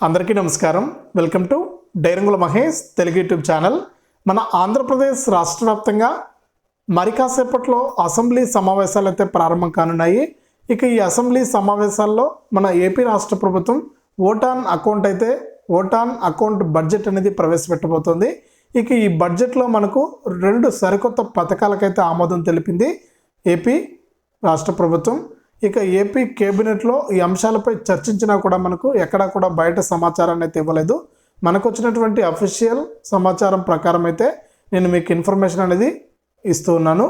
అందరికీ నమస్కారం. Welcome to డైరంగుల మహేష్ తెలుగు యూట్యూబ్ ఛానల్. మన ఆంధ్రప్రదేశ్ రాష్ట్ర వ్యాప్తంగా మరి కాసేపట్లో అసెంబ్లీ సమావేశాలు అయితే ప్రారంభం కానున్నాయి. ఇక ఈ అసెంబ్లీ సమావేశాల్లో మన ఏపీ రాష్ట్ర ప్రభుత్వం ఓటాన్ అకౌంట్ అయితే ఓటాన్ అకౌంట్ బడ్జెట్ అనేది ప్రవేశపెట్టబోతోంది. ఇక ఈ బడ్జెట్లో మనకు రెండు సరికొత్త పథకాలకైతే ఆమోదం తెలిపింది. ఏపీ రాష్ట్ర ప్రభుత్వం ఇక ఏపీ కేబినెట్లో ఈ అంశాలపై చర్చించినా కూడా మనకు ఎక్కడా కూడా బయట సమాచారాన్ని అయితే ఇవ్వలేదు. మనకు వచ్చినటువంటి అఫీషియల్ సమాచారం ప్రకారం అయితే నేను మీకు ఇన్ఫర్మేషన్ అనేది ఇస్తూ ఉన్నాను.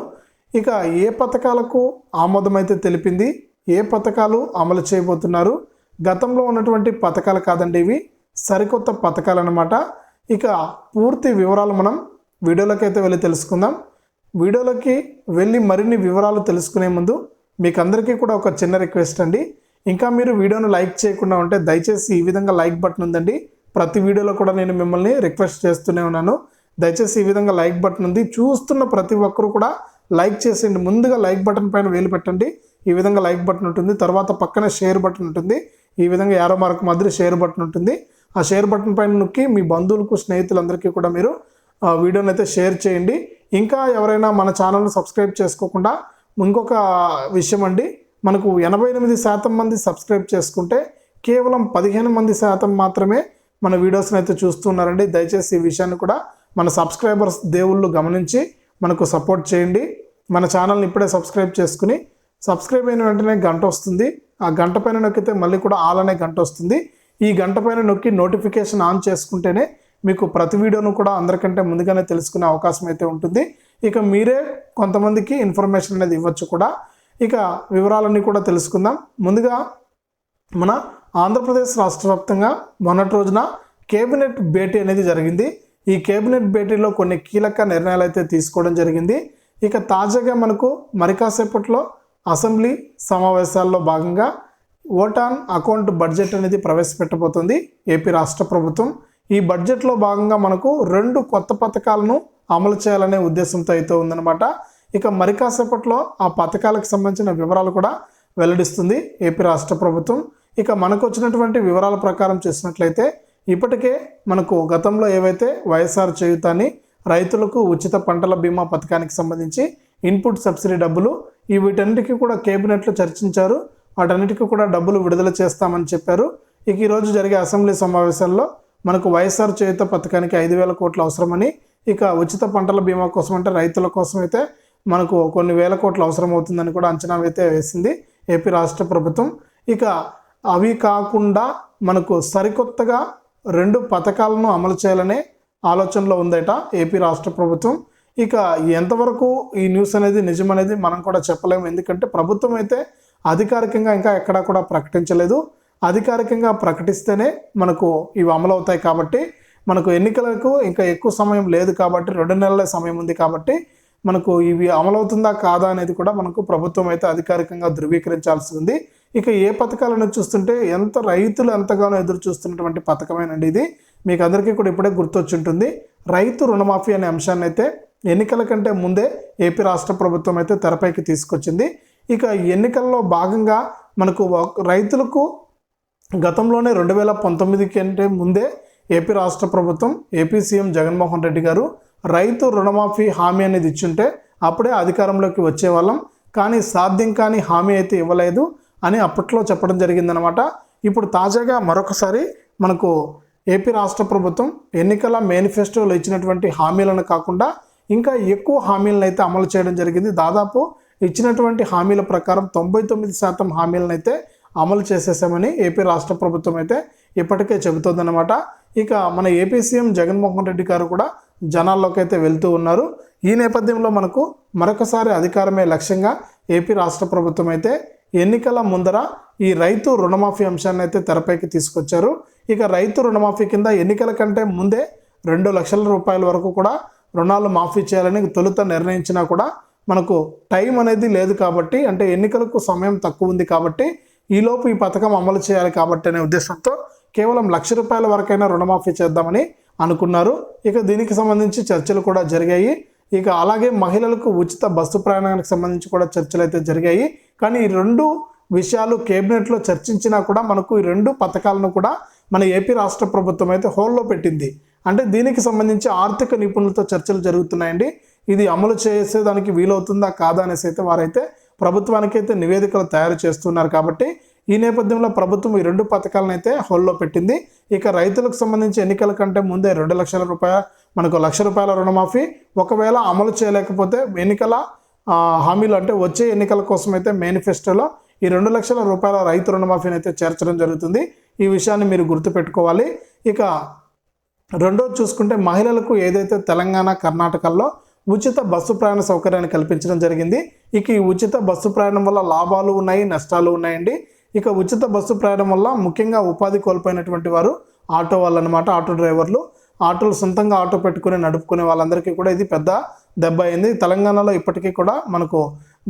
ఇక ఏ పథకాలకు ఆమోదం అయితే తెలిపింది? ఏ పథకాలు అమలు చేయబోతున్నారు? గతంలో ఉన్నటువంటి పథకాలు కాదండి ఇవి. సరికొత్త పథకాలు అన్నమాట. ఇక పూర్తి వివరాలు మనం వీడియోలోకి అయితే వెళ్ళి తెలుసుకుందాం. వీడియోలోకి వెళ్ళి మరిన్ని వివరాలు తెలుసుకునే ముందు మీకు అందరికీ కూడా ఒక చిన్న రిక్వెస్ట్ అండి. ఇంకా మీరు వీడియోను లైక్ చేయకుండా ఉంటే దయచేసి ఈ విధంగా లైక్ బటన్ ఉందండి. ప్రతి వీడియోలో కూడా నేను మిమ్మల్ని రిక్వెస్ట్ చేస్తూనే ఉన్నాను. దయచేసి ఈ విధంగా లైక్ బటన్ ఉంది. చూస్తున్న ప్రతి ఒక్కరు కూడా లైక్ చేసేయండి. ముందుగా లైక్ బటన్ పైన వేలు పెట్టండి. ఈ విధంగా లైక్ బటన్ ఉంటుంది. తర్వాత పక్కన షేర్ బటన్ ఉంటుంది. ఈ విధంగా యారో మార్క్ మాదిరి షేర్ బటన్ ఉంటుంది. ఆ షేర్ బటన్ పైన నొక్కి మీ బంధువులకు స్నేహితులందరికీ కూడా మీరు ఆ వీడియోని అయితే షేర్ చేయండి. ఇంకా ఎవరైనా మన ఛానల్ని సబ్స్క్రైబ్ చేసుకోకుండా ఇంకొక విషయం అండి మనకు ఎనభై ఎనిమిది శాతం మంది సబ్స్క్రైబ్ చేసుకుంటే కేవలం పదిహేను మంది శాతం మాత్రమే మన వీడియోస్ని అయితే చూస్తున్నారండి. దయచేసి ఈ విషయాన్ని కూడా మన సబ్స్క్రైబర్స్ దేవుళ్ళు గమనించి మనకు సపోర్ట్ చేయండి. మన ఛానల్ని ఇప్పుడే సబ్స్క్రైబ్ చేసుకుని సబ్స్క్రైబ్ అయిన వెంటనే గంట వస్తుంది. ఆ గంట పైన నొక్కితే మళ్ళీ కూడా ఆల్ అనే గంట వస్తుంది. ఈ గంట పైన నొక్కి నోటిఫికేషన్ ఆన్ చేసుకుంటేనే మీకు ప్రతి వీడియోను కూడా అందరికంటే ముందుగానే తెలుసుకునే అవకాశం అయితే ఉంటుంది. ఇక మీరే కొంతమందికి ఇన్ఫర్మేషన్ అనేది ఇవ్వచ్చు కూడా. ఇక వివరాలన్నీ కూడా తెలుసుకుందాం. ముందుగా మన ఆంధ్రప్రదేశ్ రాష్ట్ర వ్యాప్తంగా మొన్నటి రోజున కేబినెట్ భేటీ అనేది జరిగింది. ఈ కేబినెట్ భేటీలో కొన్ని కీలక నిర్ణయాలు అయితే తీసుకోవడం జరిగింది. ఇక తాజాగా మనకు మరికాసేపట్లో అసెంబ్లీ సమావేశాల్లో భాగంగా ఓటాన్ అకౌంట్ బడ్జెట్ అనేది ప్రవేశపెట్టబోతుంది. ఏపీ రాష్ట్ర ప్రభుత్వం. ఈ బడ్జెట్లో భాగంగా మనకు రెండు కొత్త పథకాలను అమలు చేయాలనే ఉద్దేశంతో అయితే ఉందన్నమాట. ఇక మరి కాసేపట్లో ఆ పథకాలకు సంబంధించిన వివరాలు కూడా వెల్లడిస్తుంది ఏపీ రాష్ట్ర ప్రభుత్వం. ఇక మనకు వచ్చినటువంటి వివరాల ప్రకారం చూసినట్లయితే ఇప్పటికే మనకు గతంలో ఏవైతే వైఎస్ఆర్ చేయుతాని రైతులకు ఉచిత పంటల బీమా పథకానికి సంబంధించి ఇన్పుట్ సబ్సిడీ డబ్బులు ఈ వీటన్నిటికీ కూడా కేబినెట్లో చర్చించారు. వాటన్నిటికీ కూడా డబ్బులు విడుదల చేస్తామని చెప్పారు. ఇక ఈరోజు జరిగే అసెంబ్లీ సమావేశాల్లో మనకు వైఎస్ఆర్ చేత పథకానికి ఐదు వేల కోట్లు అవసరమని ఇక ఉచిత పంటల బీమా కోసం అంటే రైతుల కోసం అయితే మనకు కొన్ని వేల కోట్లు అవసరం అవుతుందని కూడా అంచనా అయితే వేసింది ఏపీ రాష్ట్ర ప్రభుత్వం. ఇక అవి కాకుండా మనకు సరికొత్తగా రెండు పథకాలను అమలు చేయాలనే ఆలోచనలో ఉందట ఏపీ రాష్ట్ర ప్రభుత్వం. ఇక ఎంతవరకు ఈ న్యూస్ అనేది నిజమనేది మనం కూడా చెప్పలేము ఎందుకంటే ప్రభుత్వం అయితే అధికారికంగా ఇంకా ఎక్కడా కూడా ప్రకటించలేదు. అధికారికంగా ప్రకటిస్తేనే మనకు ఇవి అమలవుతాయి కాబట్టి మనకు ఎన్నికలకు ఇంకా ఎక్కువ సమయం లేదు కాబట్టి రెండు నెలల సమయం ఉంది కాబట్టి మనకు ఇవి అమలవుతుందా కాదా అనేది కూడా మనకు ప్రభుత్వం అయితే అధికారికంగా ధృవీకరించాల్సి ఉంది. ఇక ఏ పథకాలను చూస్తుంటే ఎంత రైతులు ఎంతగానో ఎదురు చూస్తున్నటువంటి పథకమేనండి ఇది. మీకు అందరికీ కూడా ఇప్పుడే గుర్తొచ్చుంటుంది. రైతు రుణమాఫీ అనే అంశాన్ని అయితే ఎన్నికల కంటే ముందే ఏపీ రాష్ట్ర ప్రభుత్వం అయితే తెరపైకి తీసుకొచ్చింది. ఇక ఎన్నికల్లో భాగంగా మనకు రైతులకు గతంలోనే రెండు వేల పంతొమ్మిది కంటే ముందే ఏపీ రాష్ట్ర ప్రభుత్వం ఏపీ సీఎం జగన్మోహన్ రెడ్డి గారు రైతు రుణమాఫీ హామీ అనేది ఇచ్చుంటే అప్పుడే అధికారంలోకి వచ్చేవాళ్ళం. కానీ సాధ్యం కాని హామీ అయితే ఇవ్వలేదు అని అప్పట్లో చెప్పడం జరిగిందనమాట ఇప్పుడు తాజాగా మరొకసారి మనకు ఏపీ రాష్ట్ర ప్రభుత్వం ఎన్నికల మేనిఫెస్టోలో ఇచ్చినటువంటి హామీలను కాకుండా ఇంకా ఎక్కువ హామీలను అయితే అమలు చేయడం జరిగింది. దాదాపు ఇచ్చినటువంటి హామీల ప్రకారం తొంభై తొమ్మిది శాతం హామీలను అయితే అమలు చేసేసామని ఏపీ రాష్ట్ర ప్రభుత్వం అయితే ఇప్పటికే చెబుతోందన్నమాట. ఇక మన ఏపీ సీఎం జగన్మోహన్ రెడ్డి గారు కూడా జనాల్లోకి అయితే వెళ్తూ ఉన్నారు. ఈ నేపథ్యంలో మనకు మరొకసారి అధికారమే లక్ష్యంగా ఏపీ రాష్ట్ర ప్రభుత్వం అయితే ఎన్నికల ముందర ఈ రైతు రుణమాఫీ అంశాన్ని అయితే తెరపైకి తీసుకొచ్చారు. ఇక రైతు రుణమాఫీ కింద ఎన్నికల కంటే ముందే రెండు లక్షల రూపాయల వరకు కూడా రుణాలు మాఫీ చేయాలని తొలుత నిర్ణయించినా కూడా మనకు టైం అనేది లేదు కాబట్టి అంటే ఎన్నికలకు సమయం తక్కువ ఉంది కాబట్టి ఈలోపు ఈ పథకం అమలు చేయాలి కాబట్టి అనే ఉద్దేశంతో కేవలం లక్ష రూపాయల వరకైనా రుణమాఫీ చేద్దామని అనుకున్నారు. ఇక దీనికి సంబంధించి చర్చలు కూడా జరిగాయి. ఇక అలాగే మహిళలకు ఉచిత బస్సు ప్రయాణానికి సంబంధించి కూడా చర్చలు అయితే జరిగాయి. కానీ ఈ రెండు విషయాలు కేబినెట్లో చర్చించినా కూడా మనకు ఈ రెండు పథకాలను కూడా మన ఏపీ రాష్ట్ర ప్రభుత్వం అయితే హోల్లో పెట్టింది. అంటే దీనికి సంబంధించి ఆర్థిక నిపుణులతో చర్చలు జరుగుతున్నాయండి. ఇది అమలు చేసేదానికి వీలవుతుందా? కాదా? అనేసి అయితే వారైతే ప్రభుత్వానికైతే నివేదికలు తయారు చేస్తున్నారు కాబట్టి ఈ నేపథ్యంలో ప్రభుత్వం ఈ రెండు పథకాలను అయితే హోల్లో పెట్టింది. ఇక రైతులకు సంబంధించి ఎన్నికల కంటే ముందే రెండు లక్షల రూపాయల మనకు లక్ష రూపాయల రుణమాఫీ ఒకవేళ అమలు చేయలేకపోతే ఎన్నికల హామీలు అంటే వచ్చే ఎన్నికల కోసం అయితే మేనిఫెస్టోలో ఈ రెండు లక్షల రూపాయల రైతు రుణమాఫీని అయితే చేర్చడం జరుగుతుంది. ఈ విషయాన్ని మీరు గుర్తుపెట్టుకోవాలి. ఇక రెండోది చూసుకుంటే మహిళలకు ఏదైతే తెలంగాణ కర్ణాటకల్లో ఉచిత బస్సు ప్రయాణ సౌకర్యాన్ని కల్పించడం జరిగింది. ఇక ఈ ఉచిత బస్సు ప్రయాణం వల్ల లాభాలు ఉన్నాయి నష్టాలు ఉన్నాయండి. ఇక ఉచిత బస్సు ప్రయాణం వల్ల ముఖ్యంగా ఉపాధి కోల్పోయినటువంటి వారు ఆటో వాళ్ళు అనమాట ఆటో డ్రైవర్లు. ఆటోలు సొంతంగా ఆటో పెట్టుకుని నడుపుకునే వాళ్ళందరికీ కూడా ఇది పెద్ద దెబ్బ అయింది. తెలంగాణలో ఇప్పటికీ కూడా మనకు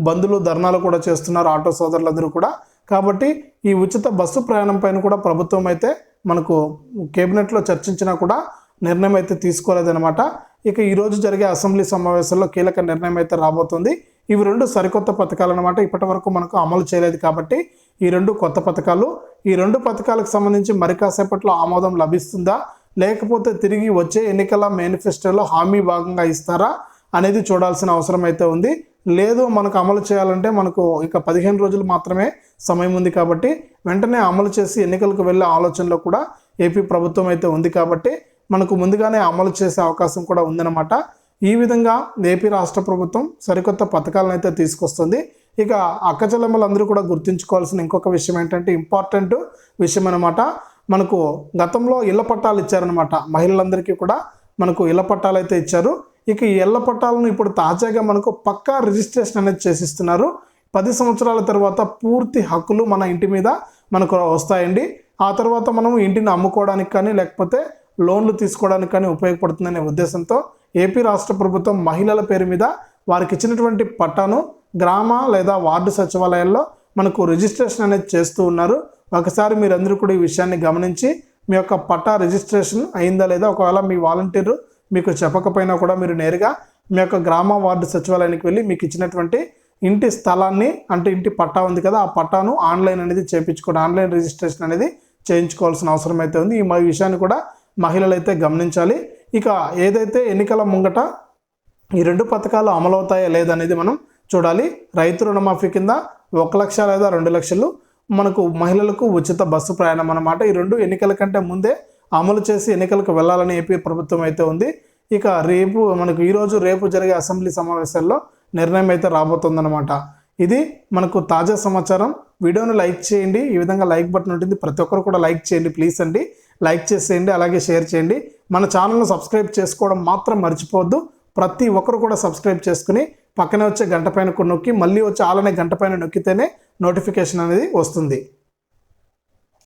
బంధులు ధర్నాలు కూడా చేస్తున్నారు ఆటో సోదరులందరూ కూడా. కాబట్టి ఈ ఉచిత బస్సు ప్రయాణం పైన కూడా ప్రభుత్వం అయితే మనకు కేబినెట్లో చర్చించినా కూడా నిర్ణయం అయితే తీసుకోలేదన్నమాట. ఇక ఈరోజు జరిగే అసెంబ్లీ సమావేశంలో కీలక నిర్ణయం అయితే రాబోతుంది. ఇవి రెండు సరికొత్త పథకాలు అనమాట ఇప్పటి వరకు మనకు అమలు చేయలేదు కాబట్టి ఈ రెండు కొత్త పథకాలు ఈ రెండు పథకాలకు సంబంధించి మరి కాసేపట్లో ఆమోదం లభిస్తుందా? లేకపోతే తిరిగి వచ్చే ఎన్నికల మేనిఫెస్టోలో హామీ భాగంగా ఇస్తారా అనేది చూడాల్సిన అవసరం అయితే ఉంది. లేదు మనకు అమలు చేయాలంటే మనకు ఇక పదిహేను రోజులు మాత్రమే సమయం ఉంది కాబట్టి వెంటనే అమలు చేసి ఎన్నికలకు వెళ్ళే ఆలోచనలో కూడా ఏపీ ప్రభుత్వం అయితే ఉంది కాబట్టి మనకు ముందుగానే అమలు చేసే అవకాశం కూడా ఉందన్నమాట. ఈ విధంగా ఏపీ రాష్ట్ర ప్రభుత్వం సరికొత్త పథకాలను అయితే తీసుకొస్తుంది. ఇక అక్కచెల్లెమ్మలందరూ కూడా గుర్తుంచుకోవాల్సిన ఇంకొక విషయం ఏంటంటే ఇంపార్టెంట్ విషయం అనమాట మనకు గతంలో ఇళ్ళ పట్టాలు ఇచ్చారనమాట మహిళలందరికీ కూడా మనకు ఇళ్ళ పట్టాలు అయితే ఇచ్చారు. ఇక ఈ ఇళ్ళ పట్టాలను ఇప్పుడు తాజాగా మనకు పక్కా రిజిస్ట్రేషన్ అనేది చేసిస్తున్నారు. పది సంవత్సరాల తర్వాత పూర్తి హక్కులు మన ఇంటి మీద మనకు వస్తాయండి. ఆ తర్వాత మనం ఇంటిని అమ్ముకోవడానికి కానీ లేకపోతే లోన్లు తీసుకోవడానికి కానీ ఉపయోగపడుతుందనే ఉద్దేశంతో ఏపీ రాష్ట్ర ప్రభుత్వం మహిళల పేరు మీద వారికి ఇచ్చినటువంటి పట్టాను గ్రామ లేదా వార్డు సచివాలయాల్లో మనకు రిజిస్ట్రేషన్ అనేది చేస్తూ ఉన్నారు. ఒకసారి మీరందరూ కూడా ఈ విషయాన్ని గమనించి మీ యొక్క పట్టా రిజిస్ట్రేషన్ అయిందా లేదా ఒకవేళ మీ వాలంటీరు మీకు చెప్పకపోయినా కూడా మీరు నేరుగా మీ యొక్క గ్రామ వార్డు సచివాలయానికి వెళ్ళి మీకు ఇచ్చినటువంటి ఇంటి స్థలాన్ని అంటే ఇంటి పట్టా ఉంది కదా ఆ పట్టాను ఆన్లైన్ అనేది చేయించుకోండి ఆన్లైన్ రిజిస్ట్రేషన్ అనేది చేయించుకోవాల్సిన అవసరం అయితే ఉంది. ఈ విషయాన్ని కూడా మహిళలు అయితే గమనించాలి. ఇక ఏదైతే ఎన్నికల ముంగట ఈ రెండు పథకాలు అమలవుతాయా లేదనేది మనం చూడాలి. రైతు రుణమాఫీ కింద ఒక లక్ష లేదా రెండు లక్షలు మనకు మహిళలకు ఉచిత బస్సు ప్రయాణం అన్నమాట. ఈ రెండు ఎన్నికల కంటే ముందే అమలు చేసి ఎన్నికలకు వెళ్ళాలని ఏపీ ప్రభుత్వం అయితే ఉంది. ఇక రేపు మనకు ఈరోజు రేపు జరిగే అసెంబ్లీ సమావేశాల్లో నిర్ణయం అయితే రాబోతుందన్నమాట. ఇది మనకు తాజా సమాచారం. వీడియోను లైక్ చేయండి. ఈ విధంగా లైక్ బటన్ ఉంటుంది. ప్రతి ఒక్కరు కూడా లైక్ చేయండి ప్లీజ్ అండి. లైక్ చేసేయండి అలాగే షేర్ చేయండి. మన ఛానల్ను సబ్స్క్రైబ్ చేసుకోవడం మాత్రం మర్చిపోవద్దు. ప్రతి ఒక్కరు కూడా సబ్స్క్రైబ్ చేసుకుని పక్కనే వచ్చే గంట పైన నొక్కి మళ్ళీ వచ్చే ఆలనే గంట పైన నొక్కితేనే నోటిఫికేషన్ అనేది వస్తుంది.